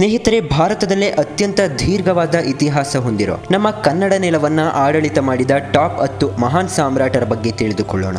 ಸ್ನೇಹಿತರೆ, ಭಾರತದಲ್ಲೇ ಅತ್ಯಂತ ದೀರ್ಘವಾದ ಇತಿಹಾಸ ಹೊಂದಿರೋ ನಮ್ಮ ಕನ್ನಡ ನೆಲವನ್ನ ಆಡಳಿತ ಮಾಡಿದ ಟಾಪ್ ಹತ್ತು ಮಹಾನ್ ಸಾಮ್ರಾಟರ ಬಗ್ಗೆ ತಿಳಿದುಕೊಳ್ಳೋಣ.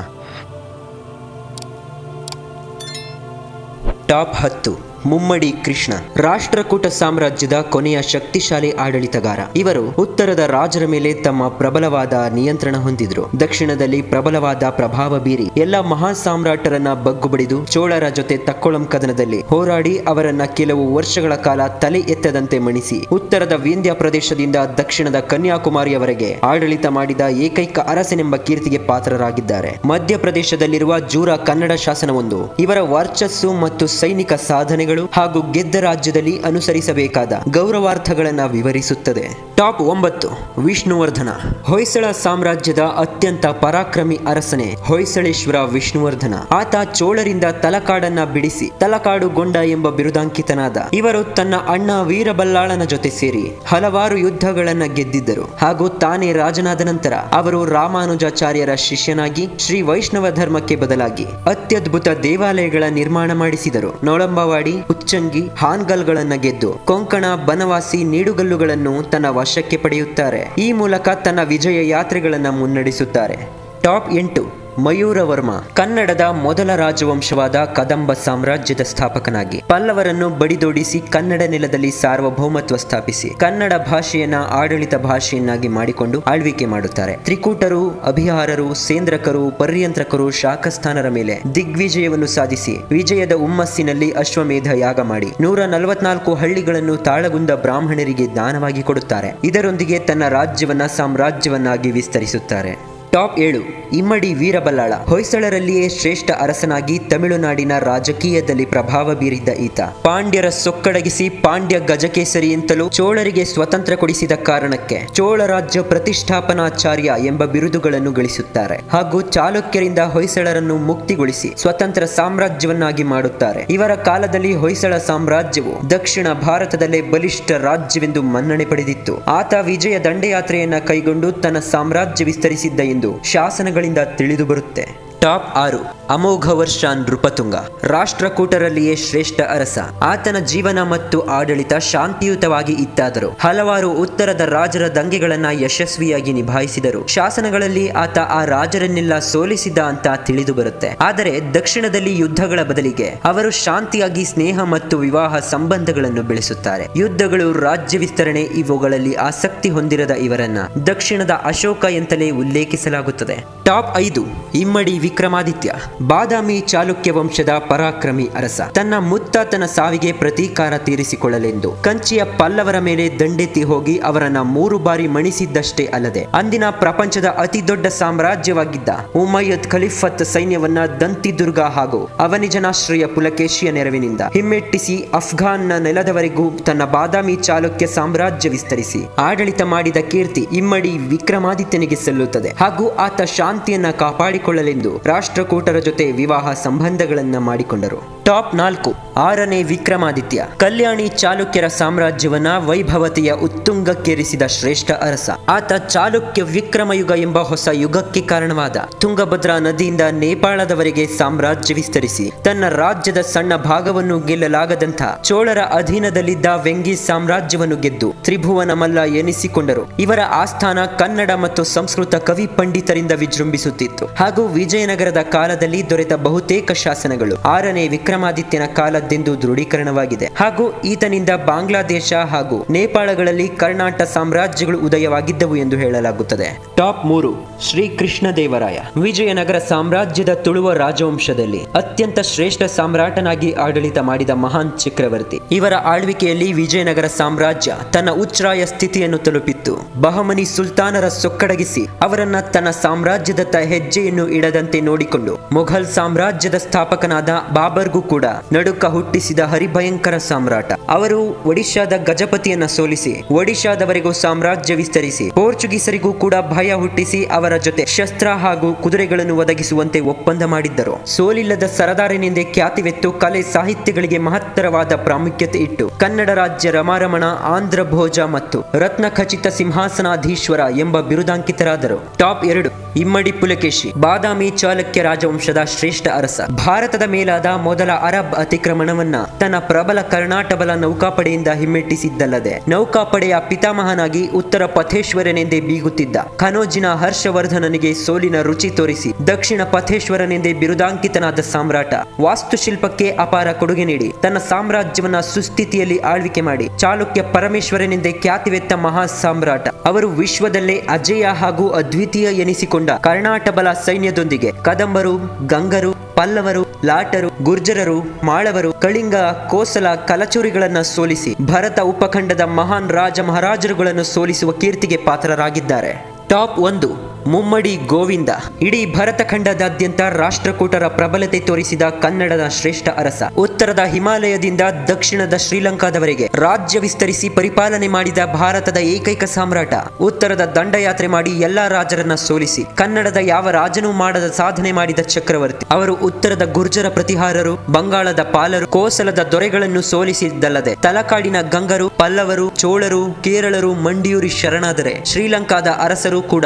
ಟಾಪ್ ಹತ್ತು ಮುಮ್ಮಡಿ ಕೃಷ್ಣ. ರಾಷ್ಟ್ರಕೂಟ ಸಾಮ್ರಾಜ್ಯದ ಕೊನೆಯ ಶಕ್ತಿಶಾಲಿ ಆಡಳಿತಗಾರ. ಇವರು ಉತ್ತರದ ರಾಜರ ಮೇಲೆ ತಮ್ಮ ಪ್ರಬಲವಾದ ನಿಯಂತ್ರಣ ಹೊಂದಿದ್ರು. ದಕ್ಷಿಣದಲ್ಲಿ ಪ್ರಬಲವಾದ ಪ್ರಭಾವ ಬೀರಿ ಎಲ್ಲ ಮಹಾ ಸಾಮ್ರಾಟರನ್ನ ಬಗ್ಗುಬಡಿದು ಚೋಳರ ಜೊತೆ ತಕ್ಕೊಳಂ ಕದನದಲ್ಲಿ ಹೋರಾಡಿ ಅವರನ್ನ ಕೆಲವು ವರ್ಷಗಳ ಕಾಲ ತಲೆ ಎತ್ತದಂತೆ ಮಣಿಸಿ ಉತ್ತರದ ವಿಂಧ್ಯ ಪ್ರದೇಶದಿಂದ ದಕ್ಷಿಣದ ಕನ್ಯಾಕುಮಾರಿಯವರೆಗೆ ಆಡಳಿತ ಮಾಡಿದ ಏಕೈಕ ಅರಸನೆಂಬ ಕೀರ್ತಿಗೆ ಪಾತ್ರರಾಗಿದ್ದಾರೆ. ಮಧ್ಯಪ್ರದೇಶದಲ್ಲಿರುವ ಜೂರ ಕನ್ನಡ ಶಾಸನವೊಂದು ಇವರ ವರ್ಚಸ್ಸು ಮತ್ತು ಸೈನಿಕ ಸಾಧನೆಗಳು ಹಾಗೂ ಗೆದ್ದ ರಾಜ್ಯದಲ್ಲಿ ಅನುಸರಿಸಬೇಕಾದ ಗೌರವಾರ್ಥಗಳನ್ನು ವಿವರಿಸುತ್ತದೆ. ಟಾಪ್ ಒಂಬತ್ತು, ವಿಷ್ಣುವರ್ಧನ. ಹೊಯ್ಸಳ ಸಾಮ್ರಾಜ್ಯದ ಅತ್ಯಂತ ಪರಾಕ್ರಮಿ ಅರಸನೆ ಹೊಯ್ಸಳೇಶ್ವರ ವಿಷ್ಣುವರ್ಧನ. ಆತ ಚೋಳರಿಂದ ತಲಕಾಡನ್ನ ಬಿಡಿಸಿ ತಲಕಾಡುಗೊಂಡ ಎಂಬ ಬಿರುದಾಂಕಿತನಾದ. ಇವರು ತನ್ನ ಅಣ್ಣ ವೀರಬಲ್ಲಾಳನ ಜೊತೆ ಸೇರಿ ಹಲವಾರು ಯುದ್ಧಗಳನ್ನ ಗೆದ್ದಿದ್ದರು. ಹಾಗೂ ತಾನೇ ರಾಜನಾದ ನಂತರ ಅವರು ರಾಮಾನುಜಾಚಾರ್ಯರ ಶಿಷ್ಯನಾಗಿ ಶ್ರೀ ವೈಷ್ಣವ ಧರ್ಮಕ್ಕೆ ಬದಲಾಗಿ ಅತ್ಯದ್ಭುತ ದೇವಾಲಯಗಳ ನಿರ್ಮಾಣ ಮಾಡಿಸಿದರು. ನೊಳಂಬವಾಡಿ ಉಚ್ಚಂಗಿ ಹಾನ್ಗಲ್ಗಳನ್ನ ಗೆದ್ದು ಕೊಂಕಣ ಬನವಾಸಿ ನೀಡುಗಲ್ಲುಗಳನ್ನು ತನ್ನ ವಶಕ್ಕೆ ಪಡೆಯುತ್ತಾರೆ. ಈ ಮೂಲಕ ತನ್ನ ವಿಜಯ ಯಾತ್ರೆಗಳನ್ನ ಮುನ್ನಡೆಸುತ್ತಾರೆ. ಟಾಪ್ ಎಂಟು. ಮಯೂರವರ್ಮ, ಕನ್ನಡದ ಮೊದಲ ರಾಜವಂಶವಾದ ಕದಂಬ ಸಾಮ್ರಾಜ್ಯದ ಸ್ಥಾಪಕನಾಗಿ. ಪಲ್ಲವರನ್ನು ಬಡಿದೋಡಿಸಿ ಕನ್ನಡ ನೆಲದಲ್ಲಿ ಸಾರ್ವಭೌಮತ್ವ ಸ್ಥಾಪಿಸಿ, ಕನ್ನಡ ಭಾಷೆಯನ್ನ ಆಡಳಿತ ಭಾಷೆಯನ್ನಾಗಿ ಮಾಡಿಕೊಂಡು ಆಳ್ವಿಕೆ ಮಾಡುತ್ತಾರೆ. ತ್ರಿಕೂಟರು, ಅಭಿಹಾರರು, ಸೇಂದ್ರಕರು, ಪರ್ಯಂತ್ರಕರು, ಶಾಖಸ್ಥಾನರ ಮೇಲೆ ದಿಗ್ವಿಜಯವನ್ನು ಸಾಧಿಸಿ, ವಿಜಯದ ಹುಮ್ಮಸ್ಸಿನಲ್ಲಿ ಅಶ್ವಮೇಧ ಯಾಗ ಮಾಡಿ, ನೂರ ನಲವತ್ನಾಲ್ಕು ಹಳ್ಳಿಗಳನ್ನು ತಾಳಗುಂದ ಬ್ರಾಹ್ಮಣರಿಗೆ ದಾನವಾಗಿ ಕೊಡುತ್ತಾರೆ. ಇದರೊಂದಿಗೆ ತನ್ನ ರಾಜ್ಯವನ್ನ ಸಾಮ್ರಾಜ್ಯವನ್ನಾಗಿ ವಿಸ್ತರಿಸುತ್ತಾರೆ. ಟಾಪ್ ಏಳು, ಇಮ್ಮಡಿ ವೀರಬಲ್ಲಾಳ. ಹೊಯ್ಸಳರಲ್ಲಿಯೇ ಶ್ರೇಷ್ಠ ಅರಸನಾಗಿ ತಮಿಳುನಾಡಿನ ರಾಜಕೀಯದಲ್ಲಿ ಪ್ರಭಾವ ಬೀರಿದ್ದ ಈತ. ಪಾಂಡ್ಯರ ಸೊಕ್ಕಡಗಿಸಿ ಪಾಂಡ್ಯ ಗಜಕೇಸರಿ ಎಂತಲೂ ಚೋಳರಿಗೆ ಸ್ವತಂತ್ರ ಕೊಡಿಸಿದ ಕಾರಣಕ್ಕೆ ಚೋಳ ರಾಜ್ಯ ಪ್ರತಿಷ್ಠಾಪನಾಚಾರ್ಯ ಎಂಬ ಬಿರುದುಗಳನ್ನು ಗಳಿಸುತ್ತಾರೆ. ಹಾಗೂ ಚಾಲುಕ್ಯರಿಂದ ಹೊಯ್ಸಳರನ್ನು ಮುಕ್ತಿಗೊಳಿಸಿ ಸ್ವತಂತ್ರ ಸಾಮ್ರಾಜ್ಯವನ್ನಾಗಿ ಮಾಡುತ್ತಾರೆ. ಇವರ ಕಾಲದಲ್ಲಿ ಹೊಯ್ಸಳ ಸಾಮ್ರಾಜ್ಯವು ದಕ್ಷಿಣ ಭಾರತದಲ್ಲೇ ಬಲಿಷ್ಠ ರಾಜ್ಯವೆಂದು ಮನ್ನಣೆ ಪಡೆದಿತ್ತು. ಆತ ವಿಜಯ ದಂಡಯಾತ್ರೆಯನ್ನ ಕೈಗೊಂಡು ತನ್ನ ಸಾಮ್ರಾಜ್ಯ ವಿಸ್ತರಿಸಿದ್ದ ಎಂದು ಶಾಸನಗಳಿಂದ ತಿಳಿದು ಬರುತ್ತೆ. ಟಾಪ್ ಆರು ಅಮೋಘ ವರ್ಷ ನೃಪತುಂಗ. ರಾಷ್ಟ್ರಕೂಟರಲ್ಲಿಯೇ ಶ್ರೇಷ್ಠ ಅರಸ. ಆತನ ಜೀವನ ಮತ್ತು ಆಡಳಿತ ಶಾಂತಿಯುತವಾಗಿ ಇತ್ತಾದರು, ಹಲವಾರು ಉತ್ತರದ ರಾಜರ ದಂಗೆಗಳನ್ನ ಯಶಸ್ವಿಯಾಗಿ ನಿಭಾಯಿಸಿದರು. ಶಾಸನಗಳಲ್ಲಿ ಆತ ಆ ರಾಜರನ್ನೆಲ್ಲ ಸೋಲಿಸಿದ ಅಂತ ತಿಳಿದು ಬರುತ್ತೆ. ಆದರೆ ದಕ್ಷಿಣದಲ್ಲಿ ಯುದ್ಧಗಳ ಬದಲಿಗೆ ಅವರು ಶಾಂತಿಯಾಗಿ ಸ್ನೇಹ ಮತ್ತು ವಿವಾಹ ಸಂಬಂಧಗಳನ್ನು ಬೆಳೆಸುತ್ತಾರೆ. ಯುದ್ಧಗಳು ರಾಜ್ಯ ವಿಸ್ತರಣೆ, ಇವುಗಳಲ್ಲಿ ಆಸಕ್ತಿ ಹೊಂದಿರದ ಇವರನ್ನ ದಕ್ಷಿಣದ ಅಶೋಕ ಎಂತಲೇ ಉಲ್ಲೇಖಿಸಲಾಗುತ್ತದೆ. ಟಾಪ್ ಐದು, ಇಮ್ಮಡಿ ವಿಕ್ರಮಾದಿತ್ಯ. ಬಾದಾಮಿ ಚಾಲುಕ್ಯ ವಂಶದ ಪರಾಕ್ರಮಿ ಅರಸ. ತನ್ನ ಮುತ್ತಾತನ ಸಾವಿಗೆ ಪ್ರತೀಕಾರ ತೀರಿಸಿಕೊಳ್ಳಲೆಂದು. ಕಂಚಿಯ ಪಲ್ಲವರ ಮೇಲೆ ದಂಡೆತ್ತಿ ಹೋಗಿ ಅವರನ್ನ ಮೂರು ಬಾರಿ ಮಣಿಸಿದ್ದಷ್ಟೇ ಅಲ್ಲದೆ, ಅಂದಿನ ಪ್ರಪಂಚದ ಅತಿ ದೊಡ್ಡ ಸಾಮ್ರಾಜ್ಯವಾಗಿದ್ದ ಉಮಯ್ಯದ್ ಖಲೀಫತ್ ಸೈನ್ಯವನ್ನ ದಂತಿದುರ್ಗ ಹಾಗೂ ಅವನಿಜನಾಶ್ರಯ ಪುಲಕೇಶಿಯ ನೆರವಿನಿಂದ ಹಿಮ್ಮೆಟ್ಟಿಸಿ ಅಫ್ಘಾನ್ನ ನೆಲದವರೆಗೂ ತನ್ನ ಬಾದಾಮಿ ಚಾಲುಕ್ಯ ಸಾಮ್ರಾಜ್ಯ ವಿಸ್ತರಿಸಿ. ಆಡಳಿತ ಮಾಡಿದ ಕೀರ್ತಿ ಇಮ್ಮಡಿ ವಿಕ್ರಮಾದಿತ್ಯನಿಗೆ ಸಲ್ಲುತ್ತದೆ ಹಾಗೂ ಆತ ಶಾಂತಿಯನ್ನ ಕಾಪಾಡಿಕೊಳ್ಳಲೆಂದು ರಾಷ್ಟ್ರಕೂಟರ ಜೊತೆ ವಿವಾಹ ಸಂಬಂಧಗಳನ್ನ ಮಾಡಿಕೊಂಡರು. ಟಾಪ್ ನಾಲ್ಕು, ಆರನೇ ವಿಕ್ರಮಾದಿತ್ಯ. ಕಲ್ಯಾಣಿ ಚಾಲುಕ್ಯರ ಸಾಮ್ರಾಜ್ಯವನ್ನ ವೈಭವತೆಯ ಉತ್ತುಂಗಕ್ಕೇರಿಸಿದ ಶ್ರೇಷ್ಠ ಅರಸ. ಆತ ಚಾಲುಕ್ಯ ವಿಕ್ರಮಯುಗ ಎಂಬ ಹೊಸ ಯುಗಕ್ಕೆ ಕಾರಣವಾದ. ತುಂಗಭದ್ರಾ ನದಿಯಿಂದ ನೇಪಾಳದವರೆಗೆ ಸಾಮ್ರಾಜ್ಯ ವಿಸ್ತರಿಸಿ. ತನ್ನ ರಾಜ್ಯದ ಸಣ್ಣ ಭಾಗವನ್ನು ಗೆಲ್ಲಲಾಗದಂಥ ಚೋಳರ ಅಧೀನದಲ್ಲಿದ್ದ ವೆಂಗಿ ಸಾಮ್ರಾಜ್ಯವನ್ನು ಗೆದ್ದು ತ್ರಿಭುವನ ಮಲ್ಲ ಎನಿಸಿಕೊಂಡರು. ಇವರ ಆಸ್ಥಾನ ಕನ್ನಡ ಮತ್ತು ಸಂಸ್ಕೃತ ಕವಿ ಪಂಡಿತರಿಂದ ವಿಜೃಂಭಿಸುತ್ತಿತ್ತು. ಹಾಗೂ ವಿಜಯನಗರದ ಕಾಲದಲ್ಲಿ ದೊರೆತ ಬಹುತೇಕ ಶಾಸನಗಳು. ಆರನೇ ವಿಕ್ರಮಾದಿತ್ಯನ ಕಾಲದ್ದೆಂದು ದೃಢೀಕರಣವಾಗಿದೆ. ಹಾಗೂ ಈತನಿಂದ ಬಾಂಗ್ಲಾದೇಶ ಹಾಗೂ ನೇಪಾಳಗಳಲ್ಲಿ ಕರ್ನಾಟಕ ಸಾಮ್ರಾಜ್ಯಗಳು ಉದಯವಾಗಿದ್ದವು ಎಂದು ಹೇಳಲಾಗುತ್ತದೆ. ಟಾಪ್ ಮೂರು ಶ್ರೀ ಕೃಷ್ಣ ದೇವರಾಯ ವಿಜಯನಗರ ಸಾಮ್ರಾಜ್ಯದ ತುಳುವ ರಾಜವಂಶದಲ್ಲಿ ಅತ್ಯಂತ ಶ್ರೇಷ್ಠ ಸಾಮ್ರಾಟನಾಗಿ ಆಡಳಿತ ಮಾಡಿದ ಮಹಾನ್ ಚಕ್ರವರ್ತಿ. ಇವರ ಆಳ್ವಿಕೆಯಲ್ಲಿ ವಿಜಯನಗರ ಸಾಮ್ರಾಜ್ಯ ತನ್ನ ಉಚ್ಛ್ರಾಯ ಸ್ಥಿತಿಯನ್ನು ತಲುಪಿತ್ತು. ಬಹಮನಿ ಸುಲ್ತಾನರ ಸೊಕ್ಕಡಗಿಸಿ ಅವರನ್ನ ತನ್ನ ಸಾಮ್ರಾಜ್ಯದತ್ತ ಹೆಜ್ಜೆಯನ್ನು ಇಡದಂತೆ ನೋಡಿಕೊಂಡು ಮೊಘಲ್ ಸಾಮ್ರಾಜ್ಯದ ಸ್ಥಾಪಕನಾದ ಬಾಬರ್ಗೂ ಕೂಡ ನಡುಕ ಹುಟ್ಟಿಸಿದ ಹರಿಭಯಂಕರ ಸಾಮ್ರಾಟ. ಅವರು ಒಡಿಶಾದ ಗಜಪತಿಯನ್ನ ಸೋಲಿಸಿ, ಒಡಿಶಾದವರೆಗೂ ಸಾಮ್ರಾಜ್ಯ ವಿಸ್ತರಿಸಿ, ಪೋರ್ಚುಗೀಸರಿಗೂ ಕೂಡ ಭಯ ಹುಟ್ಟಿಸಿ ಅವರ ಜೊತೆ ಶಸ್ತ್ರ ಹಾಗೂ ಕುದುರೆಗಳನ್ನು ಒದಗಿಸುವಂತೆ ಒಪ್ಪಂದ ಮಾಡಿದ್ದರು. ಸೋಲಿಲ್ಲದ ಸರದಾರನೆಂದೇ ಖ್ಯಾತಿವೆತ್ತು ಕಲೆ ಸಾಹಿತ್ಯಗಳಿಗೆ ಮಹತ್ತರವಾದ ಪ್ರಾಮುಖ್ಯತೆ ಇಟ್ಟು, ಕನ್ನಡ ರಾಜ್ಯ ರಮಾರಮಣ, ಆಂಧ್ರ ಭೋಜ ಮತ್ತು ರತ್ನ ಖಚಿತ ಸಿಂಹಾಸನಾಧೀಶ್ವರ ಎಂಬ ಬಿರುದಾಂಕಿತರಾದರು. ಟಾಪ್ ಎರಡು, ಇಮ್ಮಡಿ ಪುಲಕೇಶಿ, ಬಾದಾಮಿ ಚಾಲುಕ್ಯ ರಾಜವಂಶದ ಶ್ರೇಷ್ಠ ಅರಸ. ಭಾರತದ ಮೇಲಾದ ಮೊದಲ ಅರಬ್ ಅತಿಕ್ರಮಣವನ್ನ ತನ್ನ ಪ್ರಬಲ ಕರ್ನಾಟಬಲ ನೌಕಾಪಡೆಯಿಂದ ಹಿಮ್ಮೆಟ್ಟಿಸಿದ್ದಲ್ಲದೆ, ನೌಕಾಪಡೆಯ ಪಿತಾಮಹನಾಗಿ ಉತ್ತರ ಪಥೇಶ್ವರನೆಂದೇ ಬೀಗುತ್ತಿದ್ದ ಕನೋಜಿನ ಹರ್ಷವರ್ಧನನಿಗೆ ಸೋಲಿನ ರುಚಿ ತೋರಿಸಿ, ದಕ್ಷಿಣ ಪಥೇಶ್ವರನೆಂದೇ ಬಿರುದಾಂಕಿತನಾದ ಸಾಮ್ರಾಟ ವಾಸ್ತುಶಿಲ್ಪಕ್ಕೆ ಅಪಾರ ಕೊಡುಗೆ ನೀಡಿ, ತನ್ನ ಸಾಮ್ರಾಜ್ಯವನ್ನ ಸುಸ್ಥಿತಿಯಲ್ಲಿ ಆಳ್ವಿಕೆ ಮಾಡಿ, ಚಾಲುಕ್ಯ ಪರಮೇಶ್ವರನೆಂದೇ ಖ್ಯಾತಿವೆತ್ತ ಮಹಾ ಸಾಮ್ರಾಟ. ಅವರು ವಿಶ್ವದಲ್ಲೇ ಅಜೇಯ ಹಾಗೂ ಅದ್ವಿತೀಯ ಎನಿಸಿಕೊಂಡ ಕರ್ನಾಟಬಲ ಸೈನ್ಯದೊಂದಿಗೆ ಕದಂಬರು, ಗಂಗರು, ಪಲ್ಲವರು, ಲಾಟರು, ಗುರ್ಜರರು, ಮಾಳವರು, ಕಳಿಂಗ, ಕೋಸಲ ಕಲಚುರಿಗಳನ್ನ ಸೋಲಿಸಿ ಭರತ ಉಪಖಂಡದ ಮಹಾನ್ ರಾಜ ಮಹಾರಾಜರುಗಳನ್ನು ಸೋಲಿಸುವ ಕೀರ್ತಿಗೆ ಪಾತ್ರರಾಗಿದ್ದಾರೆ. ಟಾಪ್ ಒಂದು. ಮುಮ್ಮಡಿ ಗೋವಿಂದ. ಇಡೀ ಭರತಖಂಡದಾದ್ಯಂತ ರಾಷ್ಟ್ರಕೂಟರ ಪ್ರಬಲತೆ ತೋರಿಸಿದ ಕನ್ನಡದ ಶ್ರೇಷ್ಠ ಅರಸ. ಉತ್ತರದ ಹಿಮಾಲಯದಿಂದ ದಕ್ಷಿಣದ ಶ್ರೀಲಂಕಾದವರೆಗೆ ರಾಜ್ಯ ವಿಸ್ತರಿಸಿ ಪರಿಪಾಲನೆ ಮಾಡಿದ ಭಾರತದ ಏಕೈಕ ಸಾಮ್ರಾಟ. ಉತ್ತರದ ದಂಡಯಾತ್ರೆ ಮಾಡಿ ಎಲ್ಲಾ ರಾಜರನ್ನ ಸೋಲಿಸಿ, ಕನ್ನಡದ ಯಾವ ರಾಜನೂ ಮಾಡದ ಸಾಧನೆ ಮಾಡಿದ ಚಕ್ರವರ್ತಿ. ಅವರು ಉತ್ತರದ ಗುರ್ಜರ ಪ್ರತಿಹಾರರು, ಬಂಗಾಳದ ಪಾಲರು, ಕೋಸಲದ ದೊರೆಗಳನ್ನು ಸೋಲಿಸಿದ್ದಲ್ಲದೆ, ತಲಕಾಡಿನ ಗಂಗರು, ಪಲ್ಲವರು, ಚೋಳರು, ಕೇರಳರು, ಮಂಡಿಯೂರಿ ಶರಣಾದರೆ, ಶ್ರೀಲಂಕಾದ ಅರಸರು ಕೂಡ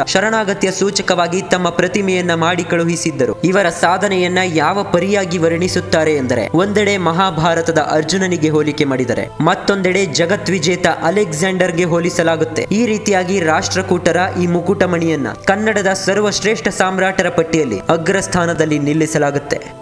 ಶರಣಾಗತಿಯ ಸೂಚಕವಾಗಿ ತಮ್ಮ ಪ್ರತಿಮೆಯನ್ನ ಮಾಡಿ ಕಳುಹಿಸಿದ್ದರು. ಇವರ ಸಾಧನೆಯನ್ನ ಯಾವ ಪರಿಯಾಗಿ ವರ್ಣಿಸುತ್ತಾರೆ ಎಂದರೆ, ಒಂದೆಡೆ ಮಹಾಭಾರತದ ಅರ್ಜುನನಿಗೆ ಹೋಲಿಕೆ ಮಾಡಿದರೆ, ಮತ್ತೊಂದೆಡೆ ಜಗತ್ ಜಗದ್ವಿಜೇತ ಅಲೆಕ್ಸಾಂಡರ್ಗೆ ಹೋಲಿಸಲಾಗುತ್ತೆ. ಈ ರೀತಿಯಾಗಿ ರಾಷ್ಟ್ರಕೂಟರ ಈ ಮುಕುಟಮಣಿಯನ್ನ ಕನ್ನಡದ ಸರ್ವಶ್ರೇಷ್ಠ ಸಾಮ್ರಾಟರ ಪಟ್ಟಿಯಲ್ಲಿ ಅಗ್ರಸ್ಥಾನದಲ್ಲಿ ನಿಲ್ಲಿಸಲಾಗುತ್ತೆ.